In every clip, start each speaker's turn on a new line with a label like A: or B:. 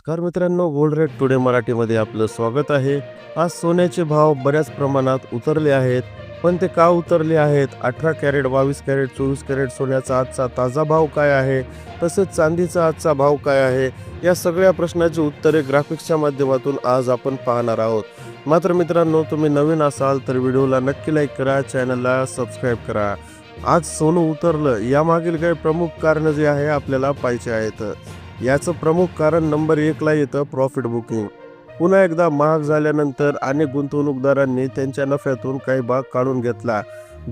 A: नमस्कार मित्रांनो gold rate today मराठीमध्ये आपलं स्वागत आहे. आज सोन्याचे भाव बऱ्याच प्रमाणात उतरले आहेत पण ते का उतरले आहेत? अठरा कॅरेट बावीस कॅरेट चोवीस कॅरेट सोन्याचा आजचा ताजा भाव काय आहे? तसेच चांदीचा आजचा भाव काय आहे? या सगळ्या प्रश्नाची उत्तरे ग्राफिक्सच्या माध्यमातून आज आपण पाहणार आहोत. मात्र मित्रांनो तुम्ही नवीन असाल तर व्हिडिओला नक्की लाईक करा चॅनलला सबस्क्राईब करा. आज सोनं उतरलं यामागील काही प्रमुख कारणं जे आहे आपल्याला पाहिजे आहेत. याचं प्रमुख कारण नंबर एकला येतं प्रॉफिट बुकिंग पुन्हा एकदा महाग झाल्यानंतर अनेक गुंतवणूकदारांनी त्यांच्या नफ्यातून काही भाग काढून घेतला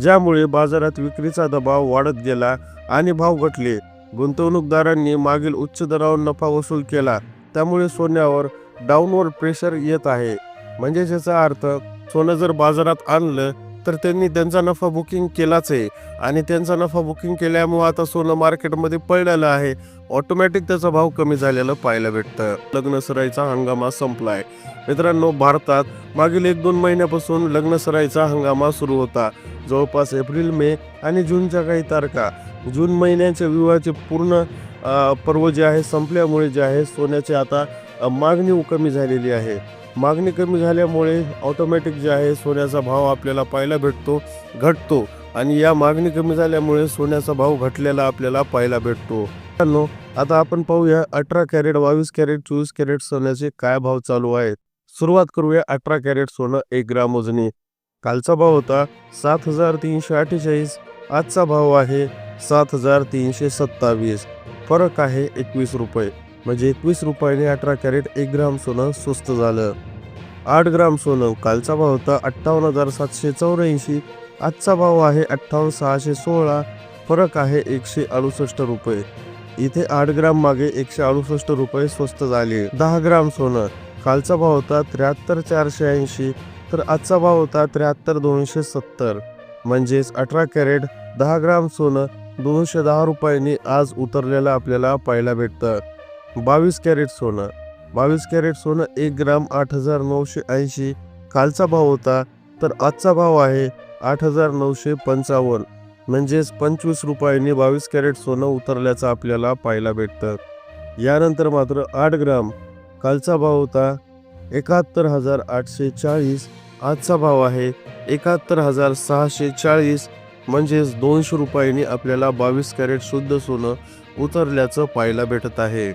A: ज्यामुळे बाजारात विक्रीचा दबाव वाढत गेला आणि भाव घटले. गुंतवणूकदारांनी मागील उच्च दरावर नफा वसूल केला त्यामुळे सोन्यावर डाऊनवर्ड प्रेशर येत आहे. म्हणजे याचा अर्थ सोनं जर बाजारात आणलं तर त्यांनी त्यांचा नफा बुकिंग केलाच आहे. आणि त्यांचा नफा बुकिंग केल्यामुळे आता सोनं मार्केटमध्ये पडलेलं आहे. ऑटोमॅटिक त्याचा भाव कमी झालेला पाहायला भेटतं. लग्नसराईचा हंगामा हंगामा संपलाय. मित्रांनो भारतात मागील एक दोन महिन्यापासून लग्नसराईचा हंगामा सुरू होता. जवळपास एप्रिल मे आणि जूनच्या काही तारखा. जून महिन्याच्या विवाहाचे पूर्ण पर्व जे आहे संपल्यामुळे जे आहे सोन्याची आता मागणी कमी झालेली आहे. मागणी कमी झाल्यामुळे ऑटोमॅटिक जे आहे सोन्याचा भाव आपल्याला पाहायला भेटतो घटतो. आणि या मागणी कमी झाल्यामुळे सोन्याचा भाव घटलेला आपल्याला पाहायला भेटतो. आता आपण पाहूया अठरा कॅरेट बावीस कॅरेट चोवीस कॅरेट सोन्याचे काय भाव चालू आहेत. सुरुवात करूया अठरा कॅरेट सोनं एक ग्राम वजनी. कालचा भाव होता सात हजार तीनशे अठ्ठेचाळीस आजचा भाव आहे सात हजार तीनशे सत्तावीस. फरक आहे एकवीस रुपये. म्हणजे एकवीस रुपयाने अठरा कॅरेट एक ग्राम सोनं स्वस्त झालं. आठ ग्राम सोनं कालचा भाव होता अठ्ठावन्न हजार सातशे चौऱ्याऐंशी आजचा भाव आहे अठ्ठावन्न सहाशे सोळा फरक आहे एकशे अडुसष्ट रुपये. इथे आठ ग्राम मागे एकशे अडुसष्ट रुपये स्वस्त झाले. दहा ग्राम सोनं कालचा भाव होता त्र्याहत्तर चारशे ऐंशी तर आजचा भाव होता त्र्याहत्तर दोनशे सत्तर. म्हणजेच अठरा कॅरेट दहा ग्राम सोनं दोनशे दहा रुपयांनी आज उतरलेलं आपल्याला पाहायला भेटतं. बावीस कॅरेट सोनं. बावीस कॅरेट सोनं एक ग्राम आठ हजार नऊशे ऐंशी. कालचा भाव होता तर आजचा भाव आहे आठ हजार नऊशे पंचावन्न. म्हणजेच पंचवीस रुपयांनी बावीस कॅरेट सोनं उतरल्याचं आपल्याला पाहायला भेटतं. यानंतर मात्र आठ ग्राम. कालचा भाव होता एकाहत्तर हजार आठशे चाळीस. आजचा भाव आहे एकाहत्तर हजार सहाशे चाळीस. म्हणजेच दोनशे रुपयांनी आपल्याला बावीस कॅरेट शुद्ध सोनं उतरल्याचं पाहायला भेटत आहे.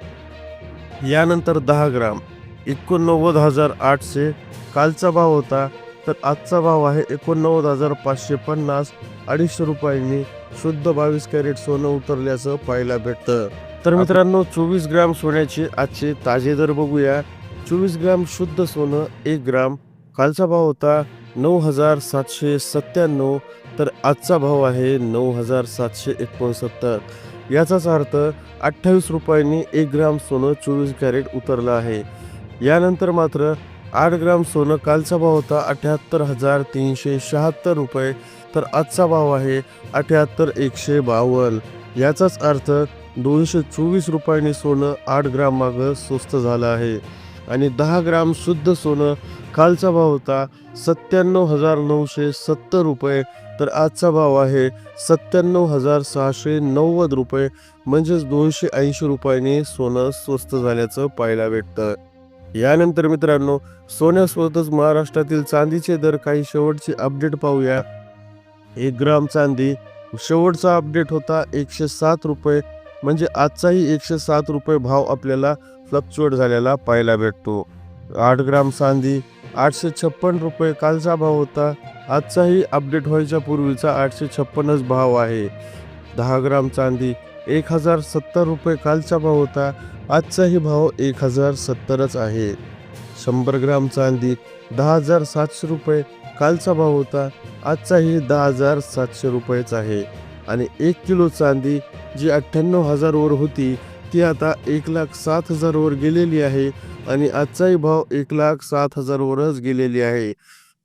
A: यानंतर दहा ग्राम. एकोणनव्वद हजार आठशे. कालचा भाव होता तर आजचा भाव आहे एकोणनव्वद हजार पाचशे पन्नास. अडीचशे रुपयांनी शुद्ध बावीस कॅरेट सोनं उतरल्याचं पाहायला भेटतं. तर मित्रांनो चोवीस ग्राम सोन्याचे आजचे ताजे दर बघूया. चोवीस ग्राम शुद्ध सोनं एक ग्राम. कालचा भाव होता नऊ हजार सातशे सत्त्याण्णव तर आजचा भाव आहे नऊ हजार सातशे एकोणसत्तर. याचाच अर्थ अठ्ठावीस रुपयांनी एक ग्राम सोनं चोवीस कॅरेट उतरलं आहे. यानंतर मात्र आठ ग्राम सोनं कालचा भाव होता अठ्याहत्तर हजार तीनशे शहात्तर रुपये तर आजचा भाव आहे अठ्याहत्तर एकशे बावन्न. याचाच अर्थ दोनशे चोवीस रुपयांनी सोनं आठ ग्राम मागं स्वस्त झालं आहे. आणि दहा ग्राम शुद्ध सोनं कालचा भाव होता सत्त्याण्णव हजार नऊशे सत्तर रुपये तर आजचा भाव आहे सत्त्याण्णव हजार सहाशे नव्वद रुपये म्हणजेच दोनशे ऐंशी रुपयांनी सोनं स्वस्त झाल्याचं पाहायला भेटतं. यानंतर मित्रांनो सोन्यासोबतच महाराष्ट्रातील चांदीचे दर काही शेवटचे अपडेट पाहूया. एक ग्राम चांदी शेवटचा अपडेट होता एकशे सात रुपये म्हणजे आजचाही एकशे सात रुपये भाव आपल्याला फ्लक्च्युएट झालेला पाहायला भेटतो. आठ ग्राम चांदी आठशे छप्पन रुपये कालचा भाव होता. आजचाही अपडेट व्हायच्या पूर्वीचा आठशे छप्पनच भाव आहे. दहा ग्राम चांदी एक हजार सत्तर रुपये कालचा भाव होता. आजचाही भाव एक हजार सत्तरच आहे. शंभर ग्राम चांदी दहा हजार सातशे रुपये कालचा भाव होता. आजचाही दहा हजार सातशे रुपयेच आहे. आणि एक किलो चांदी जी अठ्ठ्याण्णव हजारवर होती ती आता एक लाख सात हजारवर गेलेली आहे आणि आजचाही भाव एक लाख सात हजारवरच गेलेली आहे.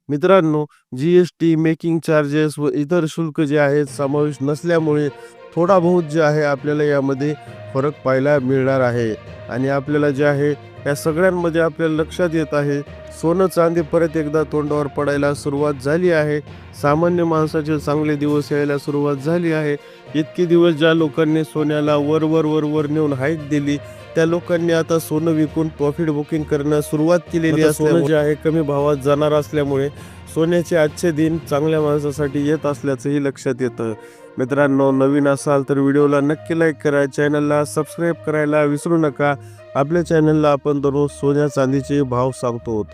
A: मित्रांनो G S T making charges व इतर शुल्क जे आहेत समावेश नसल्यामुळे थोडा बहुत जे आहे आपल्याला यामध्ये फरक पाहायला मिळणार आहे. आणि आपल्याला जे आहे या सगळ्यांमध्ये आपल्याला लक्षात येत आहे सोनं चांदी परत एकदा तोंडावर पडायला सुरुवात झाली आहे. सामान्य माणसाचे चांगले दिवस यायला सुरुवात झाली आहे. इतके दिवस ज्या लोकांनी सोन्याला वर वर वर वर नेऊन हाईक दिली त्या लोकांनी आता सोनं विकून प्रॉफिट बुकिंग करणं सुरुवात केलेली आहे सोनं जे आहे कमी भावात जाणार असल्यामुळे सोन्याचे आजचे दिन चांगल्या माणसासाठी येत असल्याचंही लक्षात येतं. मित्रांनो नवीन असाल तर व्हिडिओला नक्की लाईक करा. चॅनलला सबस्क्राईब करायला विसरू नका. आपल्या चॅनलला आपण दररोज सोन्या चांदीचे भाव सांगतो.